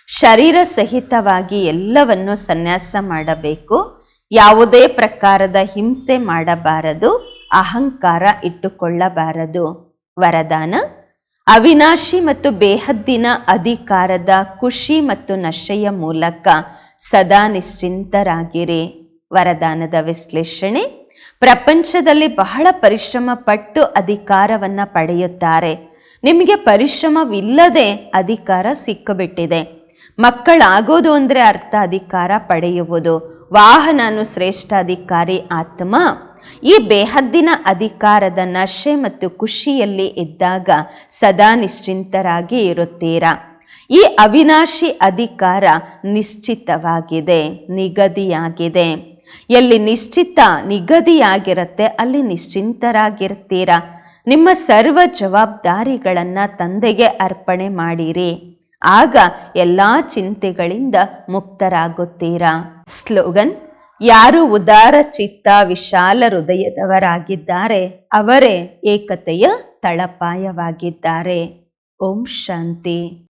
ಶರೀರ ಸಹಿತವಾಗಿ ಎಲ್ಲವನ್ನು ಸನ್ಯಾಸ ಮಾಡಬೇಕು. ಯಾವುದೇ ಪ್ರಕಾರದ ಹಿಂಸೆ ಮಾಡಬಾರದು, ಅಹಂಕಾರ ಇಟ್ಟುಕೊಳ್ಳಬಾರದು. ವರದಾನ, ಅವಿನಾಶಿ ಮತ್ತು ಬೇಹದ್ದಿನ ಅಧಿಕಾರದ ಖುಷಿ ಮತ್ತು ನಶೆಯ ಮೂಲಕ ಸದಾ ನಿಶ್ಚಿಂತರಾಗಿರಿ. ವರದಾನದ ವಿಶ್ಲೇಷಣೆ. ಪ್ರಪಂಚದಲ್ಲಿ ಬಹಳ ಪರಿಶ್ರಮ ಪಟ್ಟು ಅಧಿಕಾರವನ್ನ ಪಡೆಯುತ್ತಾರೆ. ನಿಮಗೆ ಪರಿಶ್ರಮವಿಲ್ಲದೆ ಅಧಿಕಾರ ಸಿಕ್ಕಿಬಿಟ್ಟಿದೆ. ಮಕ್ಕಳಾಗೋದು ಅಂದರೆ ಅರ್ಥ ಅಧಿಕಾರ ಪಡೆಯುವುದು. ವಾಹನನು ಶ್ರೇಷ್ಠ ಅಧಿಕಾರಿ ಆತ್ಮ. ಈ ಬೇಹದ್ದಿನ ಅಧಿಕಾರದ ನಶೆ ಮತ್ತು ಖುಷಿಯಲ್ಲಿ ಇದ್ದಾಗ ಸದಾ ನಿಶ್ಚಿಂತರಾಗಿ ಇರುತ್ತೀರಾ? ಈ ಅವಿನಾಶಿ ಅಧಿಕಾರ ನಿಶ್ಚಿತವಾಗಿದೆ, ನಿಗದಿಯಾಗಿದೆ. ಎಲ್ಲಿ ನಿಶ್ಚಿತ ನಿಗದಿಯಾಗಿರುತ್ತೆ, ಅಲ್ಲಿ ನಿಶ್ಚಿಂತರಾಗಿರ್ತೀರಾ? ನಿಮ್ಮ ಸರ್ವ ಜವಾಬ್ದಾರಿಗಳನ್ನು ತಂದೆಗೆ ಅರ್ಪಣೆ ಮಾಡಿರಿ. ಆಗ ಎಲ್ಲ ಚಿಂತೆಗಳಿಂದ ಮುಕ್ತರಾಗುತ್ತೀರಾ? ಸ್ಲೋಗನ್, ಯಾರು ಉದಾರ ಚಿತ್ತ ವಿಶಾಲ ಹೃದಯದವರಾಗಿದ್ದಾರೆ, ಅವರೇ ಏಕತೆಯ ತಳಪಾಯವಾಗಿದ್ದಾರೆ. ಓಂ ಶಾಂತಿ.